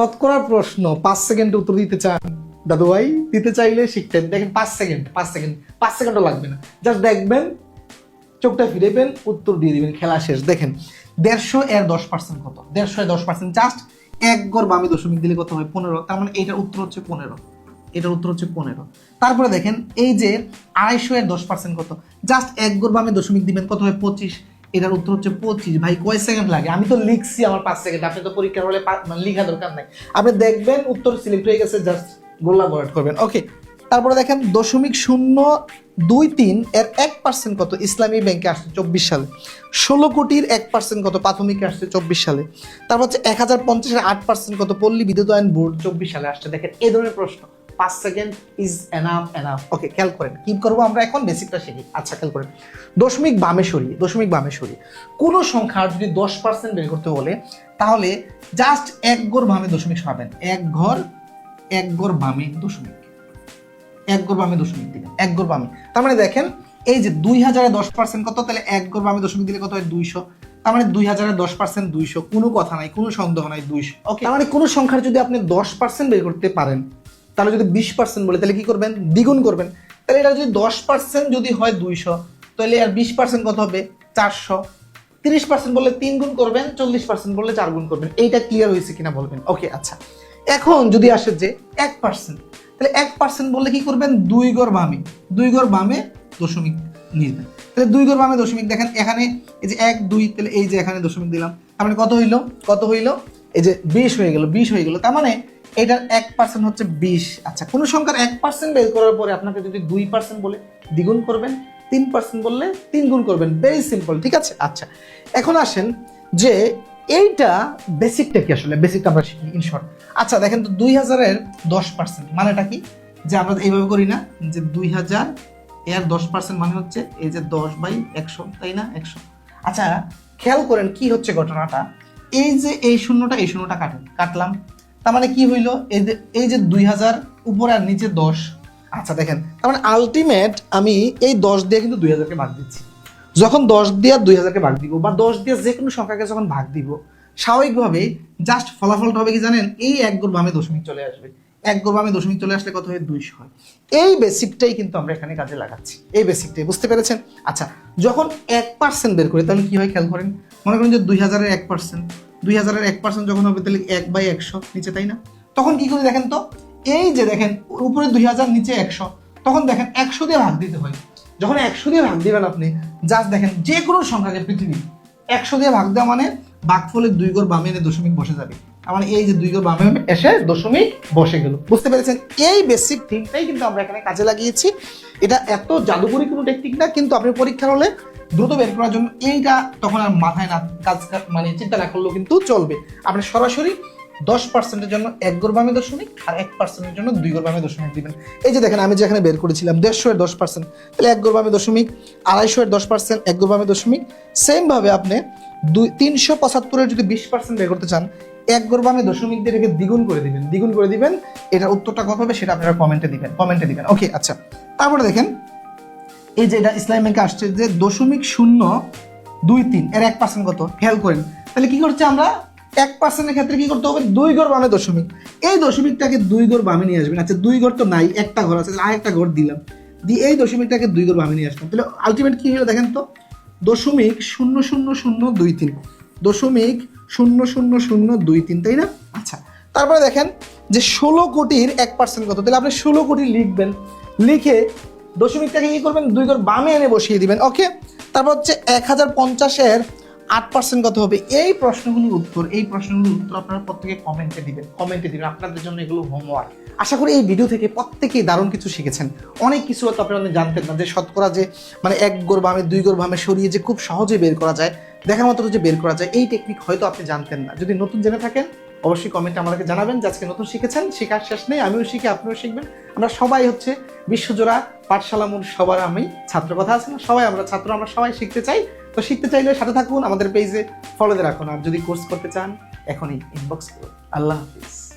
শতকরা প্রশ্ন, পাঁচ সেকেন্ড উত্তর দিতে চান। দাদু ভাই দিতে চাইলে শিখতেন। দেখেন, পাঁচ সেকেন্ড পাঁচ সেকেন্ড, পাঁচ সেকেন্ডও লাগবে না। জাস্ট দেখবেন, চোখটা ফিরেবেন উত্তর দিয়ে দিবেন, খেলা শেষ। দেখেন, দেড়শো এর দশ পার্সেন্ট কত? দেড়শো এর দশ পার্সেন্ট জাস্ট এক গড় বামে দশমিক দিলে কত হয়? পনেরো। তার মানে এইটার উত্তর হচ্ছে পনেরো। এটার উত্তর হচ্ছে পনেরো। তারপরে দেখেন, এই যে আড়াইশো এর দশ পার্সেন্ট কত? জাস্ট এক গড় বামে দশমিক দিবেন, কত হয়? পঁচিশ। এটার উত্তর হচ্ছে পঁচিশ। ভাই, কয় সেকেন্ড লাগে? আমি তো লিখছি আমার পাঁচ সেকেন্ড আপনি তো পরীক্ষার হলে মানে লিখা দরকার নাই। আপনি দেখবেন উত্তর সিলেক্ট হয়ে গেছে জাস্ট গোল্লা গোলাট করবেন। ওকে তারপরে দেখেন দশমিক শূন্য দুই তিন এর এক পার্সেন্ট কত? ইসলামী ব্যাংকে আসছে চব্বিশ সালে। ষোলো কোটির এক পার্সেন্ট কত? প্রাথমিকে আসছে চব্বিশ সালে। তারপর হচ্ছে এক হাজার পঞ্চাশের আট পার্সেন্ট কত? পল্লী বিদ্যুতায়ন বোর্ড চব্বিশ সালে আসছে। দেখেন এই ধরনের প্রশ্ন। পাঁচ second is enough enough okay খেয়াল করেন কি করব আমরা এখন বেসিকটা শিখি। আচ্ছা খেয়াল করেন। দশমিক বামে সরিয়ে দশমিক বামে সরিয়ে কোনো সংখ্যার যদি দশ পার্সেন্ট বের করতে বলে তাহলে জাস্ট এক ঘর বামে দশমিক সরাবেন এক ঘর এক ঘর বামে দশমিক। এক গড় বামে দশমিক দিবেন এক গড় বামে। তার মানে দেখেন এই যে দুই হাজারে দশ পার্সেন্ট কত তাহলে এক গড় বামে দশমিক দিলে কত হয়? দুইশো। তার মানে দুই হাজারে দশ পার্সেন্ট দুইশো কোনো কথা নাই কোনো সন্দেহ নাই দুইশো। ওকে তার মানে কোনো সংখ্যার যদি আপনি দশ পার্সেন্ট বের করতে পারেন তাহলে যদি বিশ পার্সেন্ট বলে, তাহলে কি করবেন? দ্বিগুণ করবেন। তাহলে এটা যদি দশ পার্সেন্ট যদি হয় দুইশো, তাহলে আর বিশ পার্সেন্ট কত হবে? চারশো। তিরিশ পার্সেন্ট বললে তিন গুণ করবেন, চল্লিশ পার্সেন্ট বললে চার গুণ করবেন। এইটা ক্লিয়ার হয়েছে কিনা বলবেন। ওকে আচ্ছা। এখন যদি আসে যে এক পার্সেন্ট তাহলে এক পার্সেন্ট বললে কি করবেন? দুই গড় বামে। দুই গড় বামে দশমিক নিবেন তাহলে দুই গড় বামে দশমিক দেখেন, এখানে এই যে এক, দুই, তাহলে এই যে এখানে দশমিক দিলাম। তার মানে কত হইল? কত হইল? এই যে বিশ হয়ে গেল, বিশ হয়ে গেল। তার মানে এটার এক পার্সেন্ট হচ্ছে বিশ। আচ্ছা কোনো সংখ্যার এক পার্সেন্ট বের করার পরে আপনাকে যদি দুই পার্সেন্ট বলে দ্বিগুণ করবেন, তিন পার্সেন্ট বললে তিন গুণ করবেন। ভেরি সিম্পল ঠিক আছে? আচ্ছা এখন আসেন যে এইটা বেসিকটা কি আসলে? বেসিকটা আমরা শিখি ইন শর্ট আচ্ছা দেখেন তো দুই হাজারের দশ পার্সেন্ট মানেটা কি? যে আমরা এইভাবে করি না, যে দুই হাজার এর দশ পার্সেন্ট মানে হচ্ছে এই যে দশ বাই একশো, তাই না? একশো। আচ্ছা খেয়াল করেন কি হচ্ছে ঘটনাটা? এই যে এই শূন্যটা এই শূন্যটা কাটেন কাটলাম। তার মানে কি হইল? এই যে এই যে দুই হাজার উপরে আর নিচে দশ। আচ্ছা দেখেন। তার মানে আলটিমেট আমি এই দশ দিয়ে কিন্তু দুই হাজারকে ভাগ দিচ্ছি। যখন দশ দিয়ে দুই হাজারকে ভাগ দিব, বা দশ দিয়ে যে কোনো সংখ্যাকে যখন ভাগ দিব স্বাভাবিকভাবে জাস্ট ফলাফলটা হবে কি জানেন? এই এক গোর বামে দশমিক চলে আসবে। এক গোর বামে দশমিক চলে আসলে কত হয়? দুইশো হয়। এই বেসিকটাই কিন্তু আমরা এখানে কাজে লাগাচ্ছি। এই বেসিকটাই বুঝতে পেরেছেন? আচ্ছা যখন এক পার্সেন্ট বের করি, তাহলে কি হয়? খেয়াল করেন। মনে করেন যে দুই হাজারের এক পার্সেন্ট দুই হাজারের এক পার্সেন্ট যখন হবে, তাহলে এক বাই একশো নিচে, তাই না? তখন কি করে দেখেন তো? এই যে দেখেন, উপরে দুই হাজার, নিচে একশো। তখন দেখেন একশো দিয়ে ভাগ দিতে হয়। যখন একশো দিয়ে ভাগ দিবেন আপনি জাস্ট দেখেন যে কোনো সংখ্যাকে পৃথিবী, একশো দিয়ে ভাগ দেওয়া মানে ভাগফলের দুই গড় বামে এনে দশমিক বসে যাবে। তার মানে এই যে দুই গড় বামে এসে দশমিক বসে গেল। বুঝতে পেরেছেন? এই বেসিক থিংটাই কিন্তু আমরা এখানে কাজে লাগিয়েছি। এটা এত জাদুকরি কোনো টেকনিক না, কিন্তু আপনি পরীক্ষার হলে দ্রুত বের করার জন্য এইটা তখন আর মাথায় না কাজ মানে চিন্তা না করলেও কিন্তু চলবে। আপনি সরাসরি দশ পার্সেন্টের জন্য এক গড় বামে দশমিক আর এক পার্সেন্টের জন্য দুই গড় বামে দশমিক দিবেন। এই যে দেখেন, আমি যেখানে বের করেছিলাম দেড়শো এর দশ পার্সেন্ট তাহলে এক গড় বামে দশমিক, আড়াইশো এর দশ পার্সেন্ট এক গড় দশমিক সেমভাবে আপনি দুই, তিনশো পঁচাত্তরের যদি বিশ পার্সেন্ট বের করতে চান, এক গড় বামে দশমিক দিয়ে এটাকে দ্বিগুণ করে দিবেন। দ্বিগুণ করে দিবেন, এটার উত্তরটা কত হবে সেটা আপনারা কমেন্টে দিবেন কমেন্টে দিবেন। ওকে আচ্ছা তারপরে দেখেন এই যে এটা ইসলাম ব্যাংকে আসছে যে দশমিক শূন্য দুই তিন, এর এক পার্সেন্ট কত? খেয়াল করেন। তাহলে কি করছে আমরা? এক পার্সেন্টের ক্ষেত্রে কি করতে হবে? দুই ঘর বামে দশমিক। এই দশমিকটাকে দুই ঘর বামে নিয়ে আসবেন। আচ্ছা দুই ঘর তো নাই, একটা ঘর আছে আর একটা ঘর দিলাম। দিয়ে এই দশমিকটাকে দুই ঘর বামে নিয়ে আসলাম। তাহলে আলটিমেট কি হলো দেখেন তো? দশমিক শূন্য শূন্য শূন্য দুই তিন। দশমিক শূন্য শূন্য শূন্য দুই তিন, তাই না? আচ্ছা তারপরে দেখেন যে ষোলো কোটির এক পার্সেন্ট কত? তাহলে আপনি ষোলো কোটি লিখবেন। লিখে দশমিকটাকে কি করবেন? দুই ঘর বামে এনে বসিয়ে দিবেন। ওকে তারপর হচ্ছে এক হাজার পঞ্চাশের আট পার্সেন্ট কত হবে? এই প্রশ্নগুলোর উত্তর, এই প্রশ্নগুলোর উত্তর আপনারা প্রত্যেকে কমেন্টে দিবেন। কমেন্টে দিবেন। আপনাদের জন্য এগুলো হোমওয়ার্ক আশা করি এই ভিডিও থেকে প্রত্যেকেই দারুণ কিছু শিখেছেন। অনেক কিছু হয়তো আপনারা জানতেন না যে শতকরা যে মানে এক গোর বামে, দুই গোর বামে সরিয়ে যে খুব সহজে বের করা যায়, দেখার মতো যে বের করা যায়, এই টেকনিক হয়তো আপনি জানতেন না। যদি নতুন জেনে থাকেন অবশ্যই কমেন্টে আমাদেরকে জানাবেন যে আজকে নতুন শিখেছেন, শেখার শেষ নেই, আমিও শিখি, আপনিও শিখবেন। আমরা সবাই হচ্ছে বিশ্বজোড়া পাঠশালা মূল সবার আমি ছাত্র কথা আছে না? সবাই আমরা ছাত্র, আমরা সবাই শিখতে চাই। তো শিখতে চাইলে সাথে থাকুন, আমাদের পেজে ফলোতে রাখুন। আর যদি কোর্স করতে চান, এখনই ইনবক্স করুন। আল্লাহ হাফিজ।